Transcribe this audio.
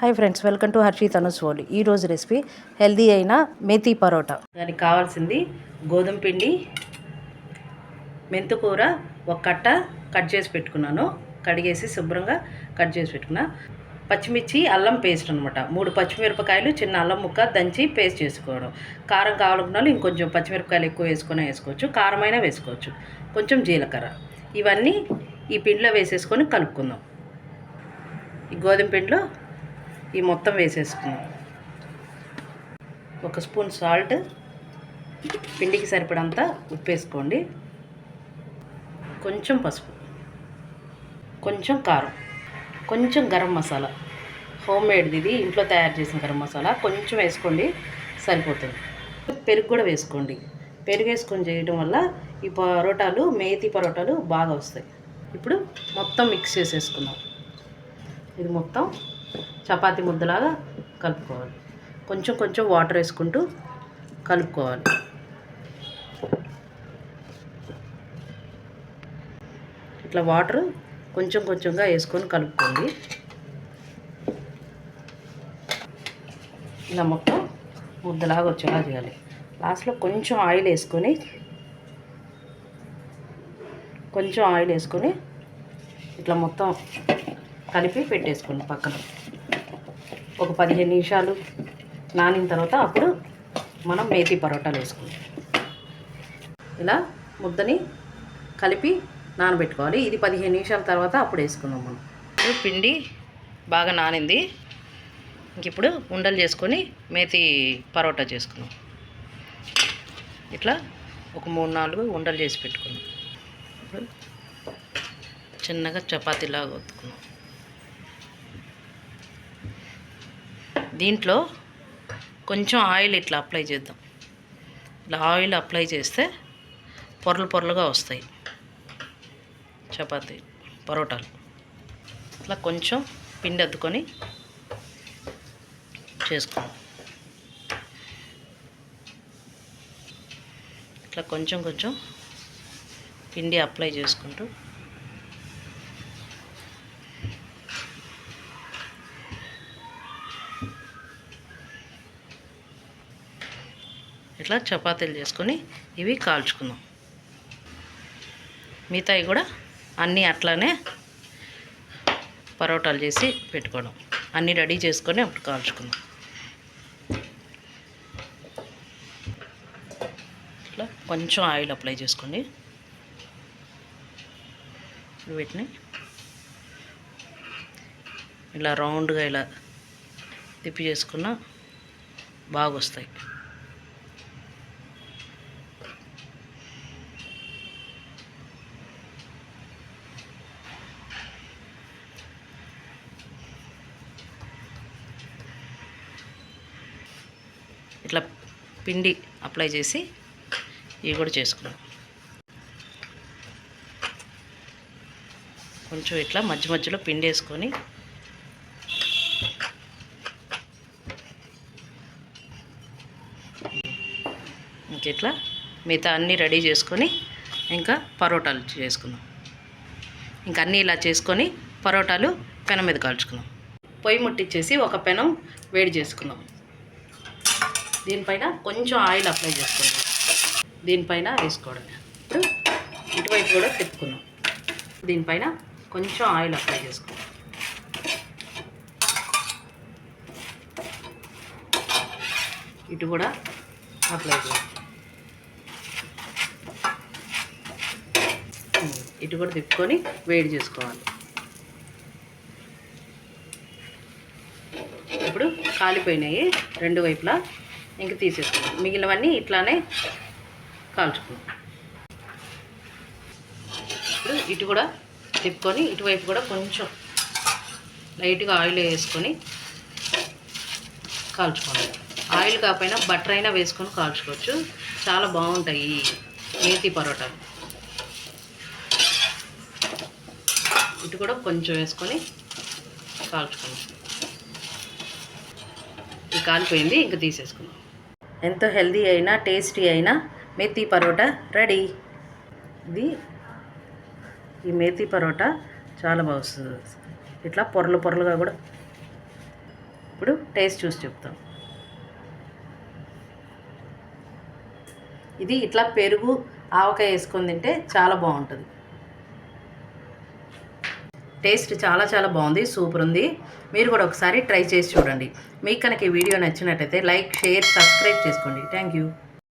Hi friends welcome to Harshi Tanu's world ఈరోజు recipe healthy అయిన మేతి పరోటా. దానికి కావాల్సింది గోధుమ పిండి మెంతుకూర ఒక కట్ట కట్ చేసి పెట్టుకున్నాను. కడిగేసి శుభ్రంగా కట్ చేసి పెట్టుకున్నా. పచ్చిమిర్చి అల్లం పేస్ట్ అనమాట మూడు పచ్చిమిరపకాయలు చిన్న అల్లం ముక్క దంచి పేస్ట్ చేసుకోవడం. కారం కావాలనుకున్న ఇంకొంచెం పచ్చిమిరపకాయలు ఎక్కువ వేసుకొని వేసుకోవచ్చు. కారమైనా వేసుకోవచ్చు. కొంచెం జీలకర్ర. ఇవన్నీ ఈ పిండిలో వేసేసుకొని కలుపుకుందాం. ఈ గోధుమ పిండిలో ఈ మొత్తం వేసేసుకున్నాం. ఒక స్పూన్ సాల్ట్ పిండికి సరిపడంత ఉప్పు వేసుకోండి. కొంచెం పసుపు కొంచెం కారం కొంచెం గరం మసాలా. హోమ్ మేడ్ది ఇది ఇంట్లో తయారు చేసిన గరం మసాలా. కొంచెం వేసుకోండి సరిపోతుంది. పెరుగు కూడా వేసుకోండి. పెరుగు వేసుకొని చేయడం వల్ల ఈ పరోటాలు మేతి పరోటాలు బాగా వస్తాయి. ఇప్పుడు మొత్తం మిక్స్ చేసేసుకుందాం. ఇది మొత్తం చపాతీ ముద్దలాగా కలుపుకోవాలి. కొంచెం కొంచెం వాటర్ వేసుకుంటూ కలుపుకోవాలి. ఇట్లా వాటర్ కొంచెం కొంచెంగా వేసుకొని కలుపుకోండి. ఇలా మొత్తం ముద్దలాగా వచ్చేలా చేయాలి. లాస్ట్లో కొంచెం ఆయిల్ వేసుకొని కొంచెం ఆయిల్ వేసుకొని ఇట్లా మొత్తం కలిపి పెట్టేసుకోండి పక్కన. ఒక పదిహేను నిమిషాలు నానిన తర్వాత అప్పుడు మనం మేతి పరోటాలు వేసుకుంటాం. ఇలా ముద్దని కలిపి నానబెట్టుకోవాలి. ఇది పదిహేను నిమిషాల తర్వాత అప్పుడు వేసుకుందాం మనం. ఇప్పుడు పిండి బాగా నానింది. ఇంక ఇప్పుడు ఉండలు చేసుకొని మేతి పరోటా చేసుకుందాం. ఇట్లా ఒక మూడు నాలుగు ఉండలు చేసి పెట్టుకుందాం. ఇప్పుడు చిన్నగా చపాతీలాగా ఒత్తుకుందాం. దీంట్లో కొంచెం ఆయిల్ ఇట్లా అప్లై చేద్దాం. ఇలా ఆయిల్ అప్లై చేస్తే పొరలు పొరలుగా వస్తాయి. చపాతీ పరోటాలు. ఇట్లా కొంచెం పిండి అద్దుకొని చేసుకోండి ఇట్లా కొంచెం కొంచెం పిండి అప్లై చేసుకుంటూ ఇట్లా చపాతీలు చేసుకొని ఇవి కాల్చుకుందాం. మిగతాయి కూడా అన్నీ అట్లానే పరోటాలు చేసి పెట్టుకోవడం. అన్నీ రెడీ చేసుకొని అప్పుడు కాల్చుకుందాం. ఇట్లా కొంచెం ఆయిల్ అప్లై చేసుకోండి. వీటిని ఇలా రౌండ్గా ఇలా తిప్పి చేసుకున్న బాగా వస్తాయి ఇట్లా పిండి అప్లై చేసి ఇవి కూడా చేసుకున్నాం. కొంచెం ఇట్లా మధ్య మధ్యలో పిండి వేసుకొని ఇంక ఇట్లా మిగతా అన్నీ రెడీ చేసుకొని ఇంకా పరోటాలు చేసుకున్నాం ఇంకా అన్నీ ఇలా చేసుకొని పరోటాలు పెనం మీద కాల్చుకున్నాం పొయ్యి ముట్టించేసి ఒక పెనం వేడి చేసుకున్నాం దీనిపైన కొంచెం ఆయిల్ అప్లై చేసుకోండి దీనిపైన వేసుకోవడం ఇప్పుడు ఇటువైపు కూడా తిప్పుకున్నాం దీనిపైన కొంచెం ఆయిల్ అప్లై చేసుకోండి ఇటు కూడా అప్లై చేయాలి ఇటు కూడా తిప్పుకొని వేడి చేసుకోవాలి. ఇప్పుడు కాలిపోయినాయి రెండు వైపులా ఇంక తీసేసుకున్నాం మిగిలినవన్నీ ఇట్లానే కాల్చుకున్నాం ఇప్పుడు ఇటు కూడా తిప్పుకొని ఇటువైపు కూడా కొంచెం లైట్గా ఆయిల్ వేసుకొని కాల్చుకోండి ఆయిల్ కాకపోయినా బటర్ అయినా వేసుకొని కాల్చుకోవచ్చు. చాలా బాగుంటాయి ఈ మేతి పరోటాలు. ఇటు కూడా కొంచెం వేసుకొని కాల్చుకుందాం. ఇది కాలిపోయింది ఇంకా తీసేసుకుందాం. ఎంతో హెల్దీ అయినా టేస్టీ అయినా మేతి పరోటా రెడీ. ఇది ఈ మేతి పరోటా చాలా బాగుస్తుంది. ఇట్లా పొరలు పొరలుగా కూడా ఇప్పుడు టేస్ట్ చూసి చెప్తాం. ఇది ఇట్లా పెరుగు ఆవకాయ వేసుకొని తింటే చాలా బాగుంటుంది. టేస్ట్ చాలా చాలా బాగుంది సూపర్ ఉంది. మీరు కూడా ఒకసారి ట్రై చేసి చూడండి. మీకు కనుక ఈ వీడియో నచ్చినట్టయితే లైక్ షేర్ సబ్స్క్రైబ్ చేసుకోండి. Thank you.